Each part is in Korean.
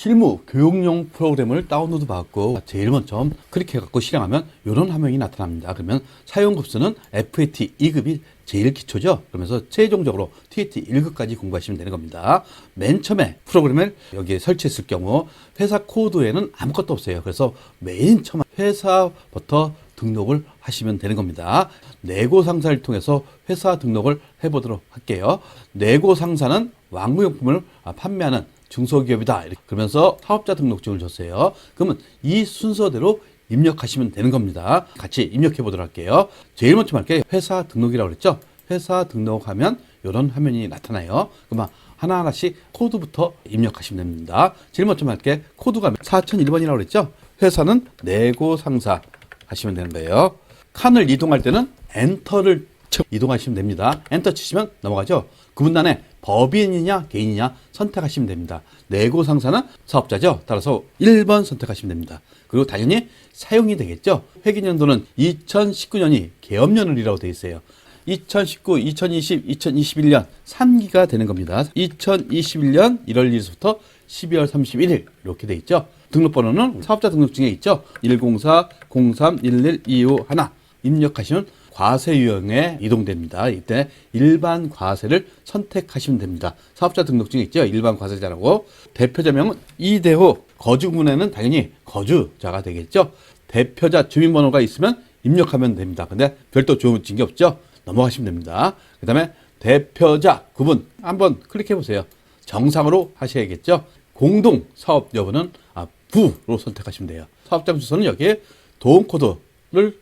실무 교육용 프로그램을 다운로드 받고 제일 먼저 클릭해갖고 실행하면 이런 화면이 나타납니다. 그러면 사용급수는 FAT 2급이 제일 기초죠. 그러면서 최종적으로 TAT 1급까지 공부하시면 되는 겁니다. 맨 처음에 프로그램을 여기에 설치했을 경우 회사 코드에는 아무것도 없어요. 그래서 맨 처음 회사부터 등록을 하시면 되는 겁니다. 내고 상사를 통해서 회사 등록을 해보도록 할게요. 내고 상사는 왕구용품을 아, 판매하는 중소기업이다. 이렇게 그러면서 사업자 등록증을 줬어요. 그러면 이 순서대로 입력하시면 되는 겁니다. 같이 입력해 보도록 할게요. 제일 먼저 할게 회사 등록이라고 그랬죠. 회사 등록하면 이런 화면이 나타나요. 그러면 하나하나씩 코드부터 입력하시면 됩니다. 제일 먼저 할게 코드가 4001번이라고 그랬죠. 회사는 내고 상사 하시면 되는 거예요. 칸을 이동할 때는 엔터를 쳐 이동하시면 됩니다. 엔터 치시면 넘어가죠. 구문단에 법인이냐 개인이냐 선택하시면 됩니다. 내고 상사는 사업자죠. 따라서 1번 선택하시면 됩니다. 그리고 당연히 사용이 되겠죠. 회계년도는 2019년이 개업년을이라고 되어 있어요. 2019, 2020, 2021년 3기가 되는 겁니다. 2021년 1월 1일부터 12월 31일 이렇게 돼 있죠. 등록번호는 사업자 등록증에 있죠. 104 03 11 251 입력하시면 과세 유형에 이동됩니다. 이때 일반 과세를 선택하시면 됩니다. 사업자 등록증에 있죠. 일반 과세자라고 대표자명은 이대호 거주군에는 당연히 거주자가 되겠죠. 대표자 주민번호가 있으면 입력하면 됩니다. 근데 별도 주어진 게 없죠. 넘어가시면 됩니다. 그 다음에 대표자 구분 한번 클릭해 보세요. 정상으로 하셔야겠죠. 공동 사업 여부는 아, 부로 선택하시면 돼요. 사업장 주소는 여기에 도움 코드를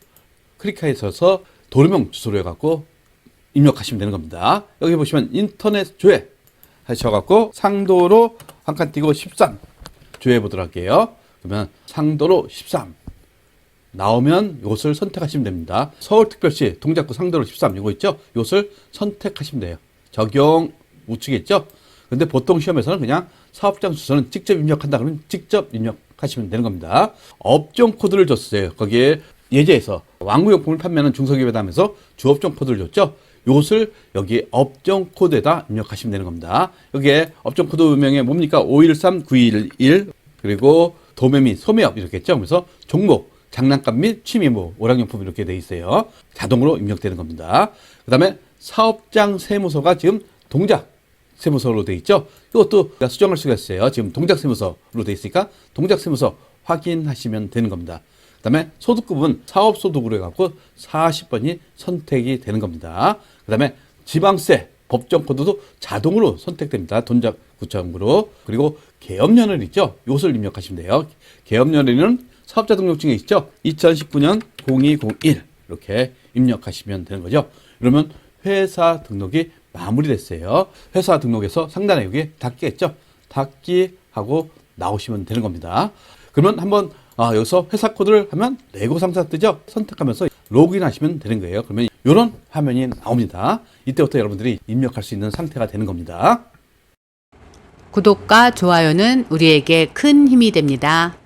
클릭하셔서 도로명 주소로 해갖고 입력하시면 되는 겁니다. 여기 보시면 인터넷 조회 하셔갖고 상도로 한 칸 띄고 13 조회해 보도록 할게요. 그러면 상도로 13 나오면 이것을 선택하시면 됩니다. 서울특별시 동작구 상도로 13 이거 있죠? 이것을 선택하시면 돼요. 적용 우측에 있죠? 근데 보통 시험에서는 그냥 사업장 주소는 직접 입력한다 그러면 직접 입력하시면 되는 겁니다. 업종 코드를 줬어요. 거기에 예제에서 왕구용품을 판매하는 중소기업이라면서 주업종 코드를 줬죠. 이것을 여기 업종 코드에다 입력하시면 되는 겁니다. 여기에 업종 코드 명에 뭡니까? 513911 그리고 도매 및 소매업 이렇게 있죠. 그래서 종목 장난감 및 취미 뭐 오락용품 이렇게 돼 있어요. 자동으로 입력되는 겁니다. 그다음에 사업장 세무서가 지금 동작 세무서로 돼 있죠. 이것도 수정할 수가 있어요. 지금 동작 세무서로 돼 있으니까 동작 세무서 확인하시면 되는 겁니다. 그 다음에 소득급은 사업소득으로 해갖고 40번이 선택이 되는 겁니다. 그 다음에 지방세 법정 코드도 자동으로 선택됩니다. 돈작 구청으로 그리고 개업년을 있죠. 이것을 입력하시면 돼요. 개업년에는 사업자 등록증에 있죠. 2019년 0201 이렇게 입력하시면 되는 거죠. 그러면 회사 등록이 마무리됐어요. 회사 등록에서 상단에 여기 닫기겠죠. 닫기 하고 나오시면 되는 겁니다. 그러면 한번 아, 여기서 회사 코드를 하면 레고 상사 뜨죠. 선택하면서 로그인 하시면 되는 거예요. 그러면 이런 화면이 나옵니다. 이때부터 여러분들이 입력할 수 있는 상태가 되는 겁니다. 구독과 좋아요는 우리에게 큰 힘이 됩니다.